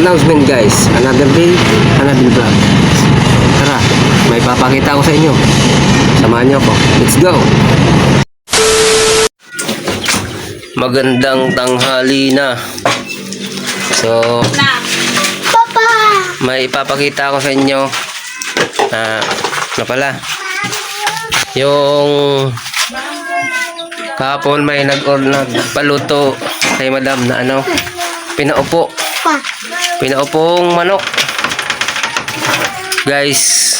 announcement guys. Another day, another vlog. Tara, may papakita ko sa inyo. Samahan niyo ako. Let's go! Magandang tanghali na. So, Papa! may ipapakita ko sa inyo na na pala yung kahapon may nag or nagpaluto kay madam na ano pinaupo Pa! Pinaupong manok. Guys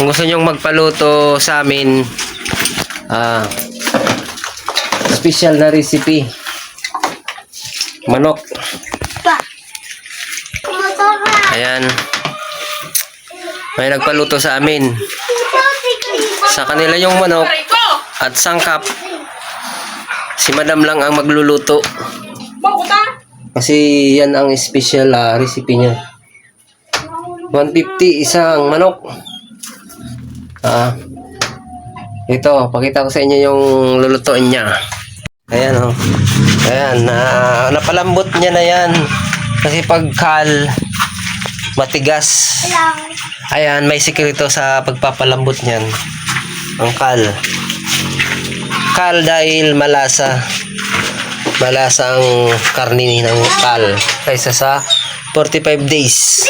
kung gusto nyong magpaluto sa amin ah special na recipe. Manok. Ayan. May nagpaluto sa amin. Sa kanila yung manok at sangkap. Si madam lang ang magluluto kasi yan ang special ah, recipe niya 150 isang manok ah ito pakita ko sa inyo yung lulutuin niya ayan oh ayan na napalambot niya na yan kasi pag kal matigas! Ayan, may sikreto sa pagpapalambot niyan. Ang kal. Kal dahil malasa. Malasa ang karni ng kal. Kaysa sa 45 days.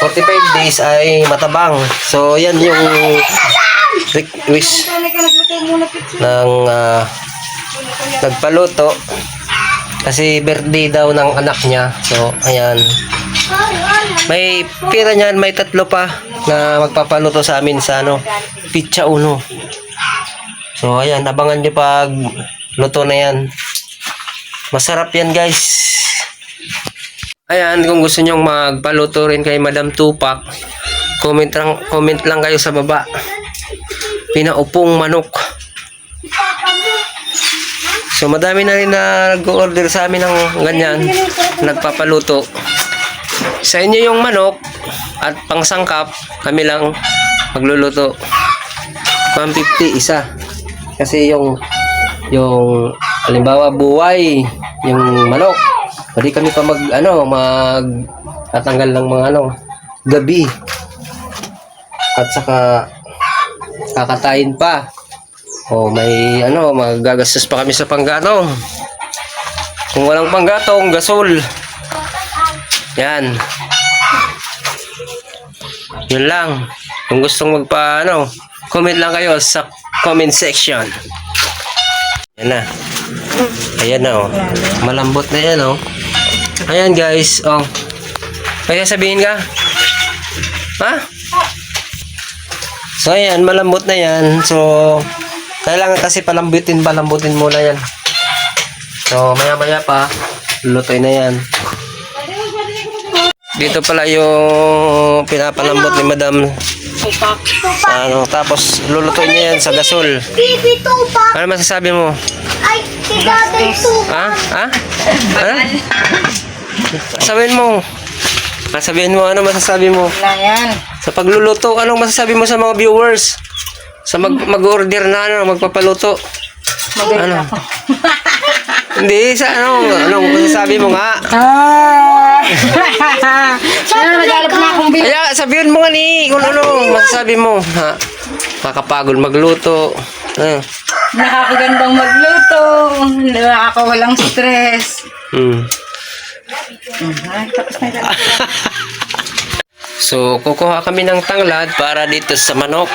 45 days ay matabang. So, yan yung wish ng ah, nagpaluto. Kasi birthday daw ng anak niya. So, ayan. May pira niyan, may tatlo pa na magpapaluto sa amin sa ano, pizza uno. So ayan, abangan niyo pag luto na yan. Masarap yan guys. Ayan, kung gusto niyo magpaluto rin kay Madam Tupac, comment lang, comment lang kayo sa baba. Pinaupong manok. So madami na rin na nag-order sa amin ng ganyan, nagpapaluto. Sa inyo yung manok at pangsangkap, kami lang magluluto. 150 isa. Kasi yung yung halimbawa buhay yung manok. Pwede kami pa mag ano, mag tatanggal ng mga ano, gabi. At saka kakatayin pa. O may ano, magagastos pa kami sa panggatong. Kung walang panggatong, gasol. Yan. Yun lang. Kung gustong magpa, ano, comment lang kayo sa comment section. Yan na. Ayan na, oh. Malambot na yan, oh. Ayan, guys, oh. Kaya sabihin ka? Ha? So, ayan, malambot na yan. So, kailangan kasi palambutin, palambutin muna yan. So, maya-maya pa, lulutoy na yan. Dito pala yung pinapalambot ni Madam. Ano, tapos lulutuin niya yan sa gasol. Ano masasabi mo? Ay! Si Daddy! Ha? Ha? Ano? Sabihin mo. Sabihin mo, ano masasabi mo? Wala yan. Sa pagluluto, anong masasabi mo sa mga viewers? Sa mag mag-order na ano, magpapaluto. Ano? Hindi, sa ano, anong masasabi mo nga? Ah! Sana naghalap na akong bil. Kaya sabihin mo nga ni, kung ano, masasabi mo. Ha? Makapagod magluto. Ah. Nakakagandang magluto. Nakakawalang stress. Ay, tapos na yan. So, kukuha kami ng tanglad para dito sa manok.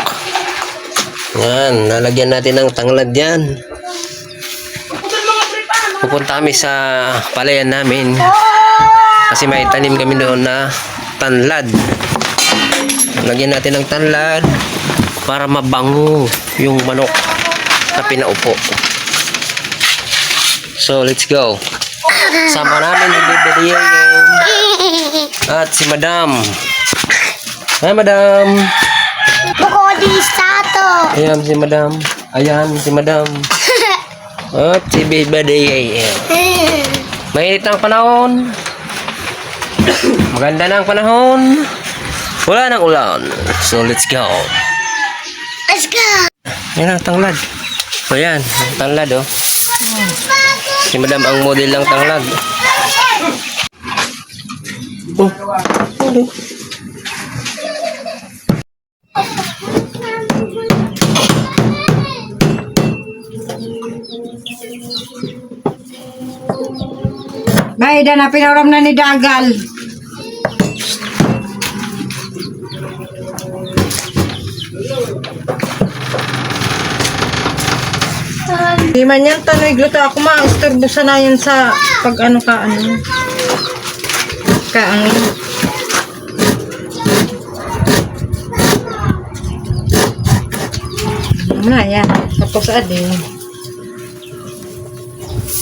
Yan, nalagyan natin ng tanglad yan. Pupunta kami sa palayan namin. Kasi may tanim kami doon na tanlad. Lagyan natin ng tanlad para mabango yung manok na pinaupo. So, let's go. Sama namin yung Bebe at si Madam. Hi, Madam. Buko di stato! Ayan si Madam. Ayan si Madam. At si Bebe Mainit ang panahon. Maganda na ang panahon. Wala nang ulan. So, let's go. Let's go! Ayan ang tanglad. O yan, ang tanglad oh. Si Madam ang model ng tanglad. Oh. Ano? Bay, na pinauram na ni Dagal. Di man yan, tanoy gluto ako ma, istorbo sana yan sa pag ano ka, ano. Ka, ang na, yan. Tapos adi.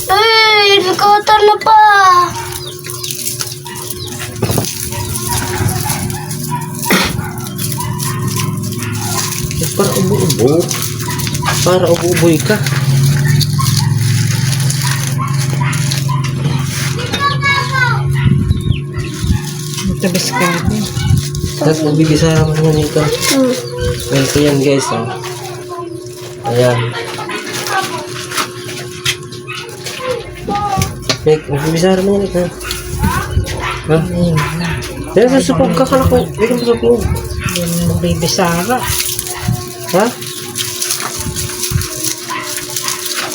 Ay, nagkautan na pa. Para ubo-ubo. Para ubo-uboy ka. Ito biskado. Tapos magbibisara mo naman ito. Ganito yan guys. Oh. Ayan. Wait, magbibisara mo yan ito. Ha? Yan, susupog ka ka ko. Wait, ang susupog. Yan yung bibisara. Ha?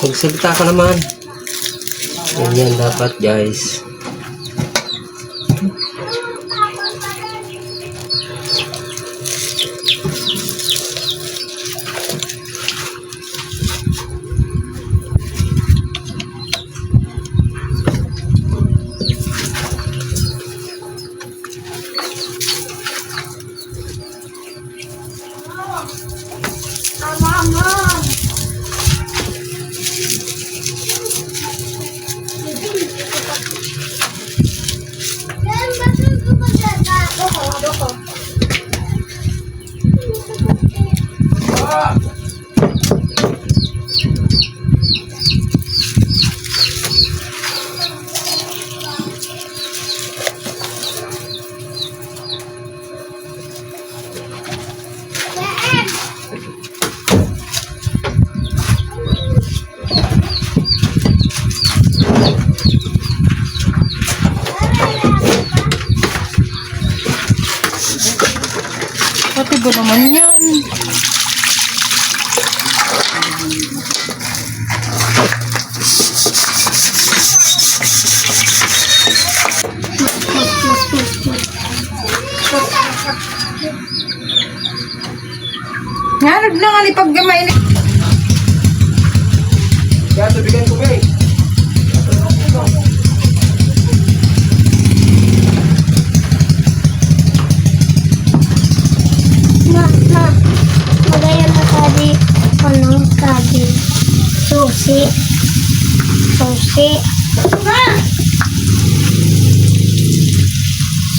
Magsalita ka naman. Ganyan dapat guys. Nga, na nga ni paggamay ni... Kaya tubigan ko. Ano kadi? Susi. Susi. Ma!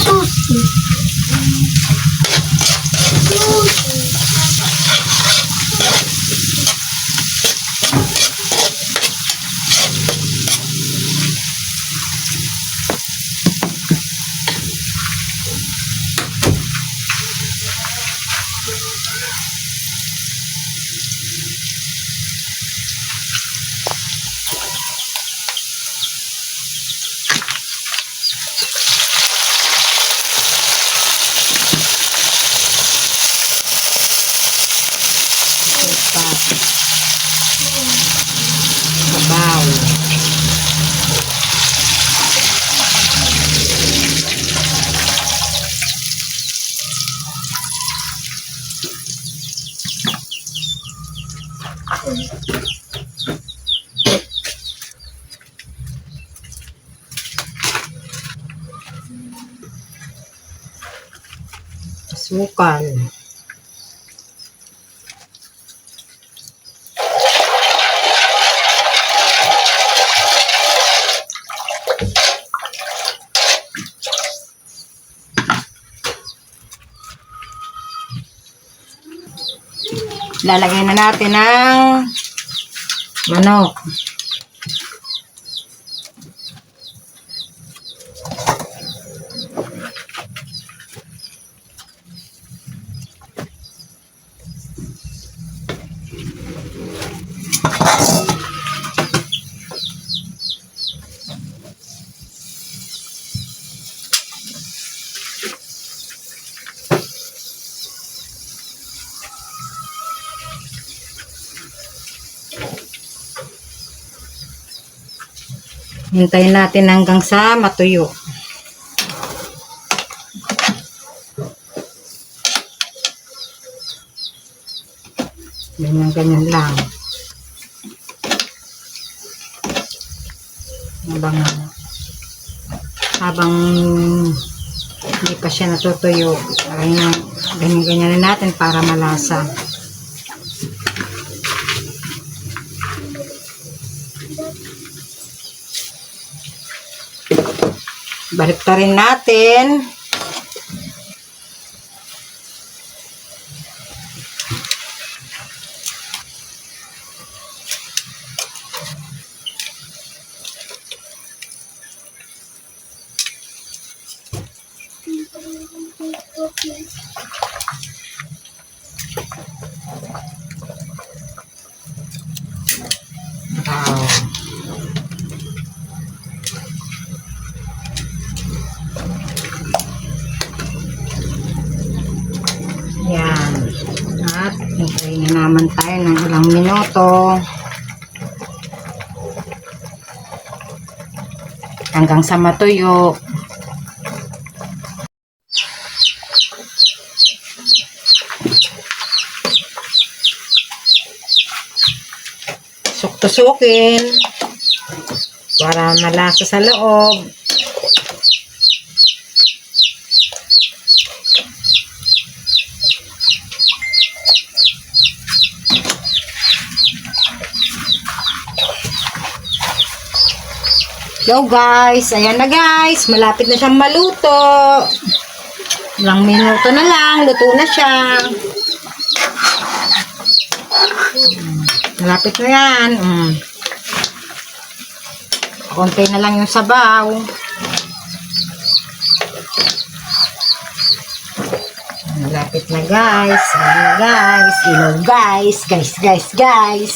Susi. Susi. Sukan. Lalagay na natin ng manok. Hintayin natin hanggang sa matuyo. Ganyan, ganyan lang. Habang, habang hindi pa siya natutuyo, ganyan, ganyan, ganyan na natin para malasa. Balik rin natin. Wow. Yan. At hintayin na naman tayo ng ilang minuto. Hanggang sa matuyo. Suktusukin para malasa sa loob. Yo guys, ayan na guys, malapit na siyang maluto. Ilang minuto na lang, luto na siya. Mm, Malapit na yan. Mm. Konti na lang yung sabaw. Malapit na guys. Ayan na guys. Ilaw guys. Guys, guys, guys.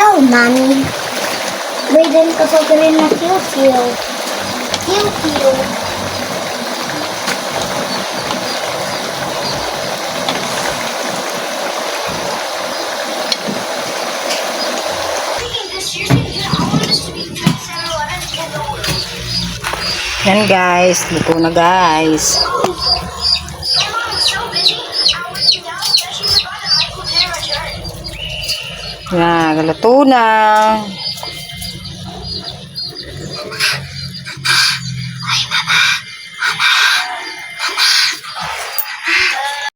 Hello, mommy. Biden ka sa green na kiyo-kiyo. Kiyo-kiyo. Yan guys, luto na guys. Yan, luto na.